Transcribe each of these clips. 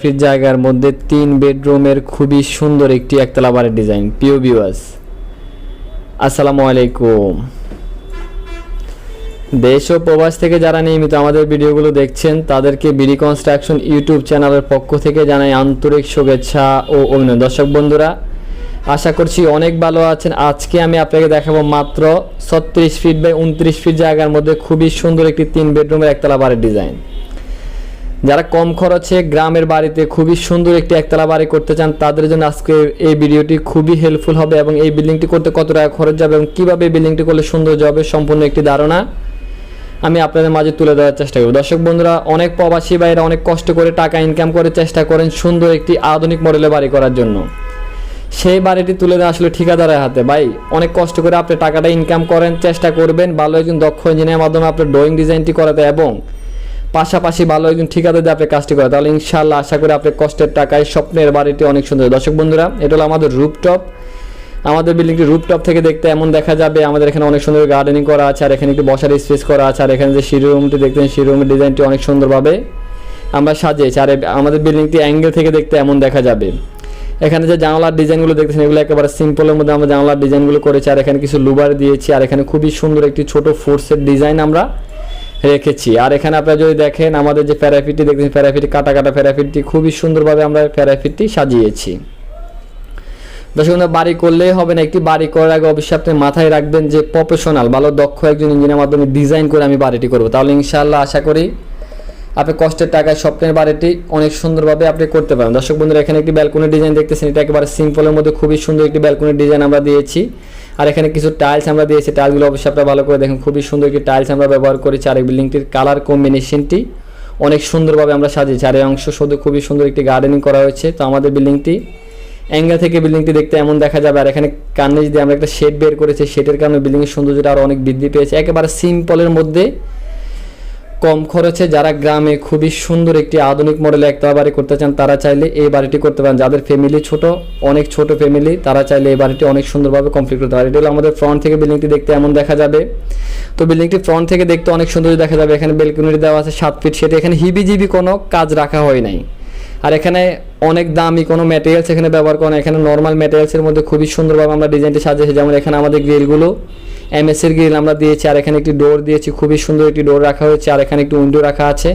Fit জায়গার মধ্যে তিন বেডরুমের খুবই সুন্দর একটি একতলা বাড়ির ডিজাইন পিও বিওয়াস আসসালামু আলাইকুম। দেশ ও প্রবাস থেকে যারা নিয়মিত আমাদের ভিডিওগুলো দেখছেন, তাদেরকে বিডি কনস্ট্রাকশন ইউটিউব চ্যানেলের পক্ষ থেকে জানাই আন্তরিক শুভেচ্ছা ও অভিনন্দন। দর্শক বন্ধুরা, আশা করছি অনেক ভালো আছেন। আজকে আমি আপনাকে দেখাবো মাত্র ছত্রিশ ফিট বাই উনত্রিশ ফিট জায়গার মধ্যে খুবই সুন্দর একটি তিন বেডরুমের একতলা বাড়ির ডিজাইন। যারা কম খরচে গ্রামের বাড়িতে খুবই সুন্দর একটি একতলা বাড়ি করতে চান, তাদের জন্য আজকে এই ভিডিওটি খুবই হেল্পফুল হবে এবং এই বিল্ডিংটি করতে কত টাকা খরচ যাবে এবং কীভাবে এই বিল্ডিংটি করলে সুন্দর হবে সম্পূর্ণ একটি ধারণা আমি আপনাদের মাঝে তুলে দেওয়ার চেষ্টা করব। দর্শক বন্ধুরা, অনেক প্রবাসী ভাইরা অনেক কষ্ট করে টাকা ইনকাম করে চেষ্টা করেন সুন্দর একটি আধুনিক মডেলের বাড়ি করার জন্য। সেই বাড়িটি তুলে দেওয়া আসলে ঠিকাদারের হাতে। ভাই, অনেক কষ্ট করে আপনি টাকাটা ইনকাম করেন, চেষ্টা করবেন, ভালো একজন দক্ষ ইঞ্জিনিয়ার মাধ্যমে আপনার ড্রয়িং ডিজাইনটি করাতে এবং পাশাপাশি ভালো একজন ঠিকাদার দিয়ে আপনি কাজটি করে তাহলে ইনশাল্লাহ আশা করি আপনি কষ্টের টাকায় স্বপ্নের বাড়িটি অনেক সুন্দর। দর্শক বন্ধুরা, এটা হলো আমাদের রুপটপ আমাদের বিল্ডিংটি রুপটপ থেকে দেখতে এমন দেখা যাবে। আমাদের এখানে অনেক সুন্দর গার্ডেনিং করা আছে, আর এখানে একটি বসার স্পেস করা আছে, আর এখানে যে সিঁড়ি রুমটি দেখতেন সিঁড়ি রুমের ডিজাইনটি অনেক সুন্দরভাবে আমরা সাজিয়েছি। আর আমাদের বিল্ডিংটি অ্যাঙ্গেল থেকে দেখতে এমন দেখা যাবে। এখানে যে জানলার ডিজাইনগুলো দেখতেছেন, এগুলো একেবারে সিম্পলের মধ্যে আমরা জানলার ডিজাইনগুলো করেছি, আর এখানে কিছু লুবার দিয়েছি, আর এখানে খুবই সুন্দর একটি ছোট ফোর্সের ডিজাইন আমরা রেখেছি। আর এখানে আপনারা যদি দেখেন, আমাদের যে প্যারাফিটটি, দেখতেছেন প্যারাফিটি, কাটা কাটা প্যারাফিটটি খুবই সুন্দরভাবে আমরা প্যারাফিটটি সাজিয়েছি। দর্শক বাড়ি করলেই হবে না, একটি বাড়ি করার আগে অবশ্যই আপনি মাথায় রাখবেন যে প্রফেশনাল ভালো, দক্ষ একজন ইঞ্জিনিয়ার মাধ্যমে ডিজাইন করে আমি বাড়িটি করব। তাহলে ইনশাআল্লাহ আশা করি আপনি কষ্টের টাকায় স্বপ্নের বাড়িটি অনেক সুন্দরভাবে আপনি করতে পারেন দর্শক বন্ধুরা, এখানে একটি ব্যালকনি ডিজাইন দেখতেছেন, এটা একেবারে সিম্পলের মধ্যে খুবই সুন্দর একটি ব্যালকনি ডিজাইন আমরা দিয়েছি। আর এখানে কিছু টাইলস আমরা দিয়েছি। টাইলসগুলো অবশ্যই আপনারা ভালো করে দেখুন। খুবই সুন্দর একটি টাইলস আমরা ব্যবহার করেছি আর এই বিল্ডিংটির কালার কম্বিনেশনটি অনেক সুন্দরভাবে আমরা সাজিয়েছি। আর এই অংশ শুধু খুবই সুন্দর একটি গার্ডেনিং করা হয়েছে। তো আমাদের বিল্ডিংটি অ্যাঙ্গেল থেকে বিল্ডিংটি দেখতে এমন দেখা যাবে। আর এখানে কার্নেজ দিয়ে আমরা একটা শেড বের করেছি। শেডের কারণে বিল্ডিংয়ের সৌন্দর্যটা আরও অনেক বৃদ্ধি পেয়েছে। একেবারে সিম্পলের মধ্যে কম খরচে যারা গ্রামে খুবই সুন্দর একটি আধুনিক মডেলে একতলা বাড়ি করতে চান, তারা চাইলে এই বাড়িটি করতে পারেন। যাদের ফ্যামিলি ছোট, অনেক ছোট ফ্যামিলি তারা চাইলে এই বাড়িটি অনেক সুন্দরভাবে কমপ্লিট করতে পারে এটা হলো আমাদের ফ্রন্ট থেকে বিল্ডিংটি দেখতে এমন দেখা যাবে। তো বিল্ডিংটি ফ্রন্ট থেকে দেখতে অনেক সুন্দর দেখা যাবে। এখানে বেলকুনিটি দেওয়া আছে সাত ফিট সেটা। এখানে হিবিজিবি কোনো কাজ রাখা হয় নাই। আর এখানে অনেক দামি কোনো ম্যাটেরিয়ালস এখানে ব্যবহার করা। এখানে নর্মাল ম্যাটেরিয়ালসের মধ্যে খুবই সুন্দরভাবে আমরা ডিজাইনটি সাজিয়েছি। যেমন এখানে আমাদের গ্রিলগুলো এমএস এর গ্রিল আমরা দিয়েছি, আর এখানে একটি ডোর দিয়েছি, খুবই সুন্দর একটি ডোর রাখা হয়েছে, আর এখানে একটি উইন্ডো রাখা আছে।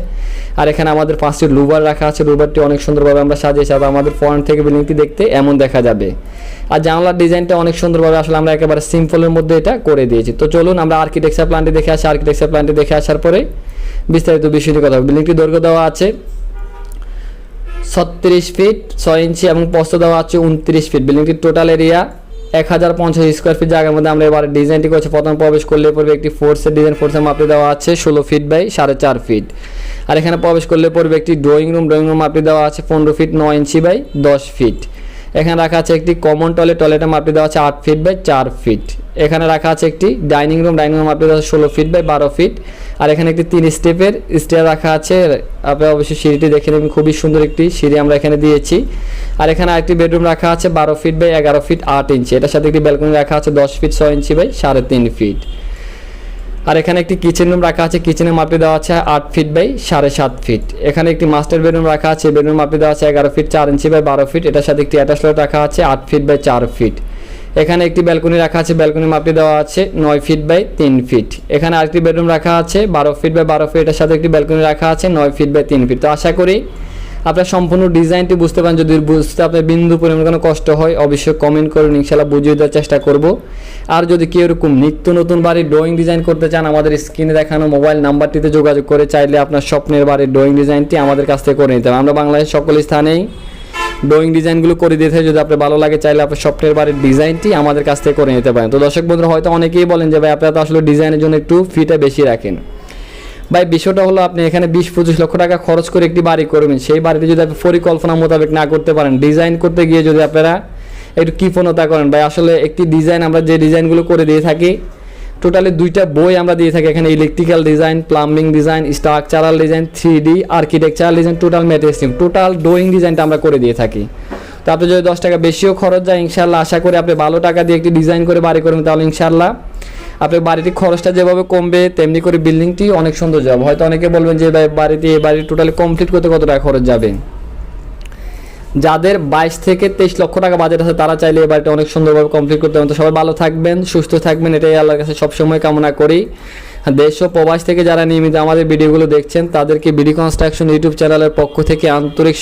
আর এখানে আমাদের পাঁচটি লুবার রাখা আছে লুবারটি অনেক সুন্দরভাবে আমরা সাজিয়েছি আর আমাদের ফ্রন্ট থেকে বিল্ডিংটি দেখতে এমন দেখা যাবে। আর জানলার ডিজাইনটা অনেক সুন্দরভাবে আসলে আমরা একেবারে সিম্পলের মধ্যে এটা করে দিয়েছি। তো চলুন আমরা আর্কিটেকচার প্ল্যানটি দেখে আসি আর্কিটেকচার প্ল্যানটি দেখে আসার পরে বিস্তারিত বিষয়টি কথা বিল্ডিংটি দৈর্ঘ্য দেওয়া আছে ছত্রিশ ফিট ছয় ইঞ্চি এবং প্রস্থ দেওয়া আছে উনত্রিশ ফিট বিল্ডিংটির টোটাল এরিয়া এক হাজার পঞ্চাশ স্কোয়ার ফিট জায়গার মধ্যে আমরা এবার ডিজাইনটি করছি। প্রথম প্রবেশ করলে পড়বে একটি ফোর্সের ডিজাইন ফোর্সের মাপটি দেওয়া আছে ষোলো ফিট বাই সাড়ে চার ফিট আর এখানে প্রবেশ করলে পড়বে একটি ড্রয়িং রুম ড্রয়িং রুম মাপটি দেওয়া আছে পনেরো ফিট নয় ইঞ্চি বাই দশ ফিট এখানে রাখা আছে একটি কমন টয়লেট টয়লেটের মাপে দেওয়া আছে আট ফিট বাই চার ফিট এখানে রাখা আছে একটি ডাইনিং রুম ডাইনিং রুম মাপে দেওয়া আছে ষোলো ফিট বাই বারো ফিট আর এখানে একটি তিন স্টেপের স্টেয়ার রাখা আছে। আপনারা অবশ্যই সিঁড়িটি দেখে নেবেন, খুবই সুন্দর একটি সিঁড়ি আমরা এখানে দিয়েছি। আর এখানে আরেকটি বেডরুম রাখা আছে বারো ফিট বাই এগারো ফিট আট ইঞ্চি এটার সাথে একটি ব্যালকনি রাখা আছে দশ ফিট ছয় ইঞ্চি বাই সাড়ে তিন ফিট আর এখানে একটি কিচেন রুম রাখা আছে কিচেনের মাপে দেওয়া আছে আট ফিট বাই সাড়ে সাত ফিট এখানে একটি মাস্টার বেডরুম রাখা আছে বেডরুম মাপে দেওয়া আছে এগারো ফিট চার ইঞ্চি বাই বারো ফিট এটার সাথে একটি অ্যাটাচ রাখা আছে আট ফিট বাই চার ফিট এখানে একটি ব্যালকনি রাখা আছে ব্যালকনি মাপে দেওয়া আছে নয় ফিট বাই তিন ফিট এখানে আরেকটি বেডরুম রাখা আছে, বারো ফিট বাই বারো ফিট এর সাথে একটি ব্যালকনি রাখা আছে নয় ফিট বাই তিন ফিট তো আশা করি আপনার সম্পূর্ণ ডিজাইনটি বুঝতে পারেন। যদি বুঝতে আপনার বিন্দু পরিমাণ কোনো কষ্ট হয়, অবশ্যই কমেন্ট করুন ইনশাল্লাহ বুঝিয়ে দেওয়ার চেষ্টা করব। আর যদি কেউ এরকম নিত্য নতুন বাড়ির ড্রয়িং ডিজাইন করতে চান, আমাদের স্ক্রিনে দেখানো মোবাইল নাম্বারটিতে যোগাযোগ করে চাইলে আপনার স্বপ্নের বাড়ির ড্রয়িং ডিজাইনটি আমাদের কাছ থেকে করে নিতে হবে। আমরা বাংলাদেশ সকল স্থানেই ড্রয়িং ডিজাইনগুলো করে দিতে যদি আপনার ভালো লাগে, চাইলে আপনার স্বপ্নের বাড়ির ডিজাইনটি আমাদের কাছ থেকে করে নিতে পারেন। তো দর্শক বন্ধুরা, হয়তো অনেকেই বলেন যে, ভাই, আপনারা তো আসলে ডিজাইনের জন্য একটু ফিটা বেশি রাখেন। ভাই, বিষয়টা হলো আপনি এখানে বিশ, পঁচিশ লক্ষ টাকা খরচ করে একটি বাড়ি করবেন। সেই বাড়িতে যদি আপনি পরিকল্পনা মোতাবেক না করতে পারেন ডিজাইন করতে গিয়ে যদি আপনারা একটু কৃপণতা করেন। ভাই, আসলে একটি ডিজাইন আমরা যে ডিজাইনগুলো করে দিয়ে থাকি টোটালি দুইটা বই আমরা দিয়ে থাকি। এখানে electrical design plumbing design structural design three D architectural design total material total drawing ডিজাইনটা আমরা করে দিয়ে থাকি। তো আপনি যদি দশ টাকা বেশিও খরচ যায় ইনশাল্লাহ আশা করি আপনি ভালো টাকা দিয়ে একটি ডিজাইন করে বাড়ি করবেন, তাহলে ইনশাল্লাহ আপনার বাড়িটির খরচটা যেভাবে কমবে, তেমনি করে বিল্ডিংটি অনেক সুন্দর যাবে। হয়তো অনেকে বলবেন যে বাড়িতে বাড়ি টোটালি কমপ্লিট করতে কত টাকা খরচ যাবে? যাদের বাইশ থেকে তেইশ লক্ষ টাকা বাজেট আছে, তারা চাইলে এই বাড়িটা অনেক সুন্দরভাবে কমপ্লিট করতে পারেন। তো সবাই ভালো থাকবেন, সুস্থ থাকবেন, এটাই আল্লাহর কাছে সবসময় কামনা করি। দেশ ও প্রবাস থেকে যারা নিয়মিত আমাদের ভিডিওগুলো দেখছেন, তাদেরকে বিডি কনস্ট্রাকশন ইউটিউব চ্যানেলের পক্ষ থেকে আন্তরিক